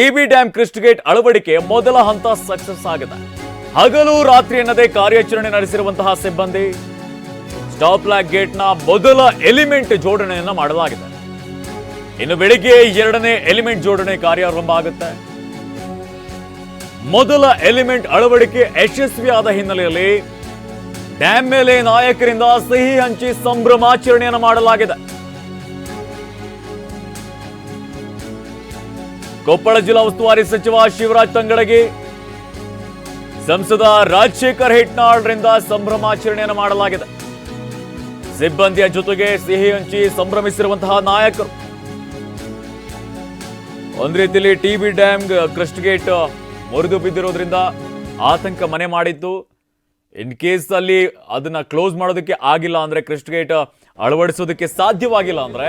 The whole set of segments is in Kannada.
ಟಿಬಿ ಡ್ಯಾಂ ಕ್ರಿಸ್ಟ್ ಗೇಟ್ ಅಳವಡಿಕೆ ಮೊದಲ ಹಂತ ಸಕ್ಸಸ್ ಆಗಿದೆ. ಹಗಲು ರಾತ್ರಿ ಎನ್ನದೇ ಕಾರ್ಯಾಚರಣೆ ನಡೆಸಿರುವಂತಹ ಸಿಬ್ಬಂದಿ, ಸ್ಟಾಪ್ ಲ್ಯಾಕ್ ಗೇಟ್ನ ಮೊದಲ ಎಲಿಮೆಂಟ್ ಜೋಡಣೆಯನ್ನು ಮಾಡಲಾಗಿದೆ. ಇನ್ನು ಬೆಳಿಗ್ಗೆ ಎರಡನೇ ಎಲಿಮೆಂಟ್ ಜೋಡಣೆ ಕಾರ್ಯಾರಂಭ ಆಗುತ್ತೆ. ಮೊದಲ ಎಲಿಮೆಂಟ್ ಅಳವಡಿಕೆ ಯಶಸ್ವಿಯಾದ ಹಿನ್ನೆಲೆಯಲ್ಲಿ ಡ್ಯಾಂ ಮೇಲೆ ನಾಯಕರಿಂದ ಸಿಹಿ ಹಂಚಿ ಸಂಭ್ರಮಾಚರಣೆಯನ್ನು ಮಾಡಲಾಗಿದೆ. ಕೊಪ್ಪಳ ಜಿಲ್ಲಾ ಉಸ್ತುವಾರಿ ಸಚಿವ ಶಿವರಾಜ್ ತಂಗಡಗಿ, ಸಂಸದ ರಾಜಶೇಖರ್ ಹಿಟ್ನಾಳ್ರಿಂದ ಸಂಭ್ರಮಾಚರಣೆಯನ್ನು ಮಾಡಲಾಗಿದೆ. ಸಿಬ್ಬಂದಿಯ ಜೊತೆಗೆ ಸಿಹಿ ಹಂಚಿ ಸಂಭ್ರಮಿಸಿರುವಂತಹ ನಾಯಕರು. ಒಂದ್ ರೀತಿಯಲ್ಲಿ ಟಿಬಿ ಡ್ಯಾಮ್ ಕ್ರಸ್ಟ್ ಗೇಟ್ ಮುರಿದು ಬಿದ್ದಿರೋದ್ರಿಂದ ಆತಂಕ ಮನೆ ಮಾಡಿತ್ತು ಇನ್ ಕೇಸ್ ಅಲ್ಲಿ ಅದನ್ನ ಕ್ಲೋಸ್ ಮಾಡೋದಕ್ಕೆ ಆಗಿಲ್ಲ ಅಂದ್ರೆ ಕ್ರಿಸ್ಟ್ ಗೇಟ್ ಅಳವಡಿಸೋದಕ್ಕೆ ಸಾಧ್ಯವಾಗಿಲ್ಲ ಅಂದ್ರೆ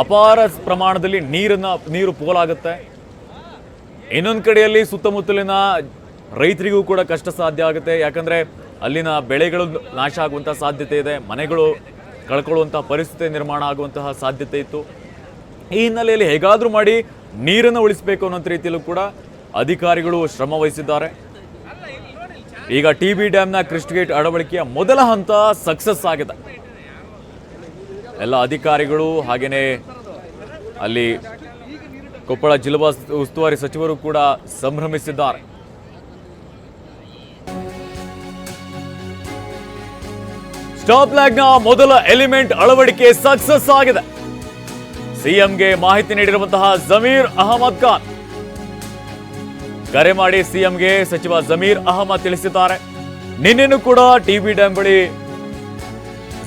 ಅಪಾರ ಪ್ರಮಾಣದಲ್ಲಿ ನೀರನ್ನ, ನೀರು ಪೋಲಾಗುತ್ತೆ. ಇನ್ನೊಂದು ಕಡೆಯಲ್ಲಿ ಸುತ್ತಮುತ್ತಲಿನ ರೈತರಿಗೂ ಕೂಡ ಕಷ್ಟ ಸಾಧ್ಯ ಆಗುತ್ತೆ. ಯಾಕಂದ್ರೆ ಅಲ್ಲಿನ ಬೆಳೆಗಳು ನಾಶ ಆಗುವಂತಹ ಸಾಧ್ಯತೆ ಇದೆ, ಮನೆಗಳು ಕಳ್ಕೊಳ್ಳುವಂತಹ ಪರಿಸ್ಥಿತಿ ನಿರ್ಮಾಣ ಆಗುವಂತಹ ಸಾಧ್ಯತೆ ಇತ್ತು. ಈ ಹಿನ್ನೆಲೆಯಲ್ಲಿ ಹೇಗಾದರೂ ಮಾಡಿ ನೀರನ್ನು ಉಳಿಸಬೇಕು ಅನ್ನೋ ರೀತಿಯಲ್ಲೂ ಕೂಡ ಅಧಿಕಾರಿಗಳು ಶ್ರಮ ವಹಿಸಿದ್ದಾರೆ. ಈಗ ಟಿ ಬಿ ಡ್ಯಾಮ್ನ ಕ್ರಿಸ್ಟ್ ಅಡವಳಿಕೆಯ ಮೊದಲ ಹಂತ ಸಕ್ಸಸ್ ಆಗಿದೆ. ಎಲ್ಲ ಅಧಿಕಾರಿಗಳು ಹಾಗೆಯೇ ಅಲ್ಲಿ ಕೊಪ್ಪಳ ಜಿಲ್ಲಾ ಉಸ್ತುವಾರಿ ಸಚಿವರು ಕೂಡ ಸಂಭ್ರಮಿಸಿದ್ದಾರೆ. ಸ್ಟಾಪ್ ಲ್ಯಾಗ್ನ ಮೊದಲ ಎಲಿಮೆಂಟ್ ಅಳವಡಿಕೆ ಸಕ್ಸಸ್ ಆಗಿದೆ. ಸಿಎಂಗೆ ಮಾಹಿತಿ ನೀಡಿರುವಂತಹ ಜಮೀರ್ ಅಹಮದ್ ಖಾನ್. ಕರೆ ಮಾಡಿ ಸಿಎಂಗೆ ಸಚಿವ ಜಮೀರ್ ಅಹಮದ್ ತಿಳಿಸಿದ್ದಾರೆ. ನಿನ್ನೆನೂ ಕೂಡ ಟಿಬಿ ಡ್ಯಾಂ ಬಳಿ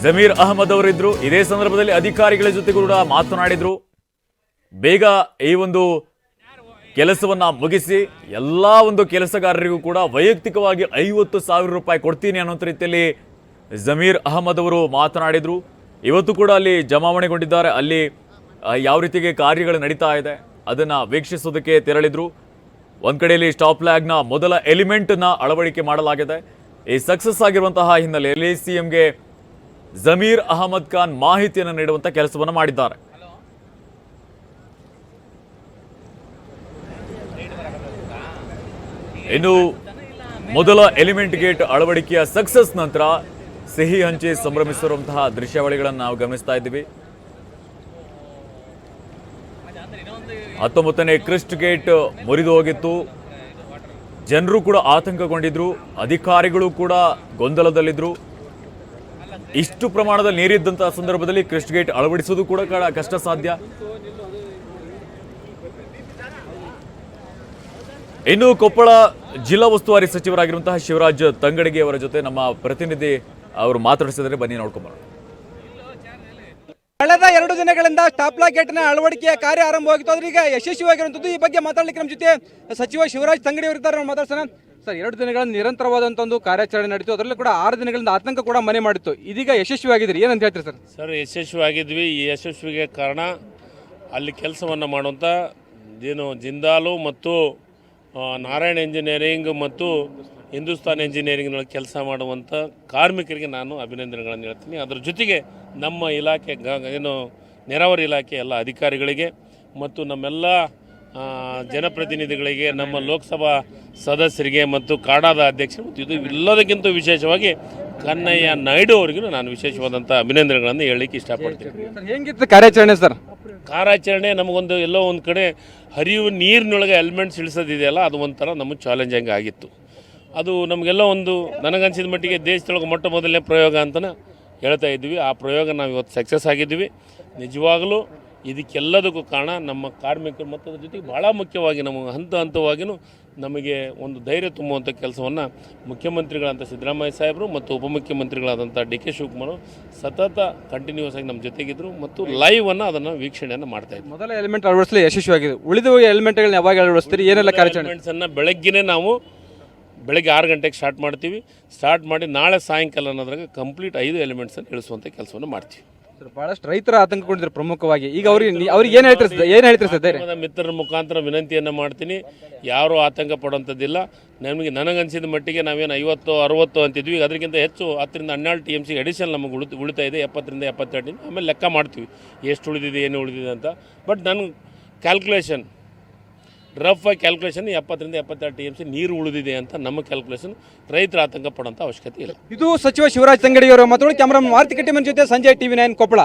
ಜಮೀರ್ ಅಹಮದ್ ಅವರಿದ್ರು. ಇದೇ ಸಂದರ್ಭದಲ್ಲಿ ಅಧಿಕಾರಿಗಳ ಜೊತೆ ಕೂಡ ಮಾತನಾಡಿದ್ರು. ಬೇಗ ಈ ಒಂದು ಕೆಲಸವನ್ನ ಮುಗಿಸಿ ಎಲ್ಲಾ ಒಂದು ಕೆಲಸಗಾರರಿಗೂ ಕೂಡ ವೈಯಕ್ತಿಕವಾಗಿ ಐವತ್ತು ಸಾವಿರ ರೂಪಾಯಿ ಕೊಡ್ತೀನಿ ಅನ್ನೋ ರೀತಿಯಲ್ಲಿ ಜಮೀರ್ ಅಹಮದ್ ಅವರು ಮಾತನಾಡಿದ್ರು. ಇವತ್ತು ಕೂಡ ಅಲ್ಲಿ ಜಮಾವಣೆಗೊಂಡಿದ್ದಾರೆ. ಅಲ್ಲಿ ಯಾವ ರೀತಿಗೆ ಕಾರ್ಯಗಳು ನಡೀತಾ ಇದೆ ಅದನ್ನ ವೀಕ್ಷಿಸೋದಕ್ಕೆ ತೆರಳಿದ್ರು. ಒಂದು ಕಡೆಯಲ್ಲಿ ಸ್ಟಾಪ್ ಲ್ಯಾಗ್ನ ಮೊದಲ ಎಲಿಮೆಂಟ್ನ ಅಳವಡಿಕೆ ಮಾಡಲಾಗಿದೆ. ಈ ಸಕ್ಸಸ್ ಆಗಿರುವಂತಹ ಹಿನ್ನೆಲೆಯಲ್ಲಿ ಸಿಎಂಗೆ ಜಮೀರ್ ಅಹಮದ್ ಖಾನ್ ಮಾಹಿತಿಯನ್ನು ನೀಡುವಂತ ಕೆಲಸವನ್ನು ಮಾಡಿದ್ದಾರೆ. ಇನ್ನು ಮೊದಲ ಎಲಿಮೆಂಟ್ ಗೇಟ್ ಅಳವಡಿಕೆಯ ಸಕ್ಸಸ್ ನಂತರ ಸಿಹಿ ಹಂಚಿ ಸಂಭ್ರಮಿಸಿರುವಂತಹ ದೃಶ್ಯಾವಳಿಗಳನ್ನು ನಾವು ಗಮನಿಸ್ತಾ ಇದ್ದೀವಿ. ಹತ್ತೊಂಬತ್ತನೇ ಕ್ರಿಸ್ಟ್ ಗೇಟ್ ಮುರಿದು ಹೋಗಿತ್ತು. ಜನರು ಕೂಡ ಆತಂಕಗೊಂಡಿದ್ರು, ಅಧಿಕಾರಿಗಳು ಕೂಡ ಗೊಂದಲದಲ್ಲಿದ್ರು. ಇಷ್ಟು ಪ್ರಮಾಣದಲ್ಲಿ ನೀರಿದ್ದಂತಹ ಸಂದರ್ಭದಲ್ಲಿ ಕ್ರಿಸ್ಟ್ ಗೇಟ್ ಅಳವಡಿಸೋದು ಕೂಡ ಕಷ್ಟ ಸಾಧ್ಯ. ಇನ್ನು ಕೊಪ್ಪಳ ಜಿಲ್ಲಾ ಉಸ್ತುವಾರಿ ಸಚಿವರಾಗಿರುವಂತಹ ಶಿವರಾಜ್ ತಂಗಡಗಿ ಅವರ ಜೊತೆ ನಮ್ಮ ಪ್ರತಿನಿಧಿ ಅವರು ಮಾತಾಡಿಸಿದರೆ ಬನ್ನಿ, ನೋಡ್ಕೊಂಬರೋಣ. ಕಳೆದ ಎರಡು ದಿನಗಳಿಂದ ಸ್ಟಾಪ್ಲಾ ಗೇಟ್ನ ಅಳವಡಿಕೆಯ ಕಾರ್ಯ ಆರಂಭವಾಗಿತ್ತು. ಆದ್ರೆ ಈಗ ಯಶಸ್ವಿಯಾಗಿರುವಂಥದ್ದು ಈ ಬಗ್ಗೆ ಮಾತಾಡ್ಲಿಕ್ಕೆ ನಮ್ಮ ಜೊತೆ ಸಚಿವ ಶಿವರಾಜ್ ತಂಗಡಿ ಅವರಿದ್ದಾರೆ. ನಾವು ಮಾತಾಡ್ಸೋಣ. ಸರ್, ಎರಡು ದಿನಗಳ ನಿರಂತರವಾದಂಥ ಒಂದು ಕಾರ್ಯಾಚರಣೆ ನಡೀತು. ಅದರಲ್ಲೂ ಕೂಡ ಆರು ದಿನಗಳಿಂದ ಆತಂಕ ಕೂಡ ಮನೆ ಮಾಡಿತ್ತು. ಇದೀಗ ಯಶಸ್ವಿಯಾಗಿದ್ದೀರಿ. ಏನಂತ ಹೇಳ್ತೀರಿ ಸರ್? ಸರ್, ಯಶಸ್ವಿಯಾಗಿದ್ವಿ. ಈ ಯಶಸ್ವಿಗೆ ಕಾರಣ ಅಲ್ಲಿ ಕೆಲಸವನ್ನು ಮಾಡುವಂಥ ಏನು ಜಿಂದಾಲು ಮತ್ತು ನಾರಾಯಣ ಇಂಜಿನಿಯರಿಂಗ್ ಮತ್ತು ಹಿಂದೂಸ್ತಾನ್ ಇಂಜಿನಿಯರಿಂಗ್ನೊಳಗೆ ಕೆಲಸ ಮಾಡುವಂಥ ಕಾರ್ಮಿಕರಿಗೆ ನಾನು ಅಭಿನಂದನೆಗಳನ್ನು ಹೇಳ್ತೀನಿ. ಅದರ ಜೊತೆಗೆ ನಮ್ಮ ಇಲಾಖೆ ಏನು ನೆರಾವರಿ ಇಲಾಖೆ ಎಲ್ಲ ಅಧಿಕಾರಿಗಳಿಗೆ ಮತ್ತು ನಮ್ಮೆಲ್ಲ ಜನಪ್ರತಿನಿಧಿಗಳಿಗೆ, ನಮ್ಮ ಲೋಕಸಭಾ ಸದಸ್ಯರಿಗೆ ಮತ್ತು ಕಾಡಾದ ಅಧ್ಯಕ್ಷರು ಮತ್ತು ಇದು ಎಲ್ಲದಕ್ಕಿಂತ ವಿಶೇಷವಾಗಿ ಕನ್ನಯ್ಯ ನಾಯ್ಡು ಅವರಿಗೂ ನಾನು ವಿಶೇಷವಾದಂಥ ಅಭಿನಂದನೆಗಳನ್ನು ಹೇಳಲಿಕ್ಕೆ ಇಷ್ಟಪಡ್ತೀನಿ. ಹೆಂಗಿತ್ತು ಕಾರ್ಯಾಚರಣೆ ಸರ್? ಕಾರ್ಯಾಚರಣೆ ನಮಗೊಂದು ಎಲ್ಲೋ ಒಂದು ಕಡೆ ಹರಿಯುವ ನೀರಿನೊಳಗೆ ಎಲಿಮೆಂಟ್ಸ್ ಇಳಿಸೋದಿದೆಯಲ್ಲ ಅದು ಒಂಥರ ನಮಗೆ ಚಾಲೆಂಜಿಂಗ್ ಆಗಿತ್ತು. ಅದು ನಮಗೆಲ್ಲ ಒಂದು ನನಗನ್ಸಿದ ಮಟ್ಟಿಗೆ ದೇಶದೊಳಗೆ ಮೊಟ್ಟ ಮೊದಲನೇ ಪ್ರಯೋಗ ಅಂತಲೇ ಹೇಳ್ತಾ ಇದ್ವಿ ಆ ಪ್ರಯೋಗ ನಾವು ಇವತ್ತು ಸಕ್ಸಸ್ ಆಗಿದ್ದೀವಿ. ನಿಜವಾಗಲೂ ಇದಕ್ಕೆಲ್ಲದಕ್ಕೂ ಕಾರಣ ನಮ್ಮ ಕಾರ್ಮಿಕರು ಮತ್ತು ಅದ್ರ ಜೊತೆಗೆ ಭಾಳ ಮುಖ್ಯವಾಗಿ ನಮಗೆ ಹಂತ ಹಂತವಾಗಿಯೂ ನಮಗೆ ಒಂದು ಧೈರ್ಯ ತುಂಬುವಂಥ ಕೆಲಸವನ್ನು ಮುಖ್ಯಮಂತ್ರಿಗಳಂತ ಸಿದ್ದರಾಮಯ್ಯ ಸಾಹೇಬರು ಮತ್ತು ಉಪಮುಖ್ಯಮಂತ್ರಿಗಳಾದಂಥ ಡಿ ಕೆ ಶಿವಕುಮಾರ್ ಸತತ ಕಂಟಿನ್ಯೂಸ್ ಆಗಿ ನಮ್ಮ ಜೊತೆಗಿದ್ದರು ಮತ್ತು ಲೈವನ್ನು ಅದನ್ನು ವೀಕ್ಷಣೆಯನ್ನು ಮಾಡ್ತಾ ಇದ್ದರು ಮೊದಲ ಎಲಿಮೆಂಟ್ ಅಳವಡಿಸಲು ಯಶಸ್ವಿಯಾಗಿದೆ ಉಳಿದ ಎಲಿಮೆಂಟ್ಗಳನ್ನ ಯಾವಾಗ ಅಳವಡಿಸ್ತೀರಿ? ಏನೆಲ್ಲ ಕಾರ್ಯಾಚರಣೆ? ಎಲಿಮೆಂಟ್ಸನ್ನು ಬೆಳಗ್ಗೆನೇ ನಾವು ಬೆಳಗ್ಗೆ ಆರು ಗಂಟೆಗೆ ಸ್ಟಾರ್ಟ್ ಮಾಡ್ತೀವಿ. ಸ್ಟಾರ್ಟ್ ಮಾಡಿ ನಾಳೆ ಸಾಯಂಕಾಲ ಅನ್ನೋದ್ರಾಗ ಕಂಪ್ಲೀಟ್ ಐದು ಎಲಿಮೆಂಟ್ಸನ್ನು ಇಳಿಸುವಂಥ ಕೆಲಸವನ್ನು ಮಾಡ್ತೀವಿ. ಸರ್ ಬಹಳಷ್ಟು ರೈತರ ಆತಂಕಗೊಂಡಿದ್ರು ಪ್ರಮುಖವಾಗಿ. ಈಗ ಅವ್ರಿಗೆ ಅವ್ರಿಗೆ ಏನು ಹೇಳ್ತೀರಿ ಸರ್ ಏನು ಹೇಳ್ತಾರೆ ಸರ್ ಧೈರ್ಯ ಮಿತ್ರರ ಮುಖಾಂತರ ವಿನಂತಿಯನ್ನು ಮಾಡ್ತೀನಿ. ಯಾರು ಆತಂಕ ಪಡುವಂಥದ್ದಿಲ್ಲ ನಮಗೆ ನನಗನ್ಸಿದ ಮಟ್ಟಿಗೆ ನಾವೇನು ಐವತ್ತು ಅರವತ್ತು ಅಂತಿದ್ವಿ. ಈಗ ಅದಕ್ಕಿಂತ ಹೆಚ್ಚು ಹತ್ತರಿಂದ ಹನ್ನೆರಡು ಟಿ ಎಂ ಸಿ ಅಡಿಷನ್ ನಮಗೆ ಉಳಿತು ಉಳಿತಾ ಇದೆ ಎಪ್ಪತ್ತರಿಂದ ಎಪ್ಪತ್ತೆರಡು ಆಮೇಲೆ ಲೆಕ್ಕ ಮಾಡ್ತೀವಿ. ಎಷ್ಟು ಉಳಿದಿದೆ ಏನು ಉಳಿದಿದೆ ಅಂತ. ಬಟ್ ನನ್ನ ಕ್ಯಾಲ್ಕುಲೇಷನ್ ರಫ್ ಕ್ಯಾಲ್ಕುಲೇಷನ್ ಎಪ್ಪತ್ತರಿಂದ ಎಪ್ಪತ್ತೆರಡು ಟಿ ಎಂ ಸಿ ನೀರು ಉಳಿದಿದೆ ಅಂತ ನಮ್ಮ ಕ್ಯಾಲ್ಕುಲೇಷನ್ ರೈತರ ಆತಂಕ ಪಡೋಂಥ ಅವಶ್ಯಕತೆ ಇಲ್ಲ. ಇದು ಸಚಿವ ಶಿವರಾಜ್ ತಂಗಡಿಯವರು ಮಾತುಗಳು ಕ್ಯಾಮರಾ ಮಾರುತಿ ಕಟ್ಟಿಮನ್ ಜೊತೆ ಸಂಜಯ್ ಟಿವಿ ನೈನ್ ಕೊಪ್ಪಳ.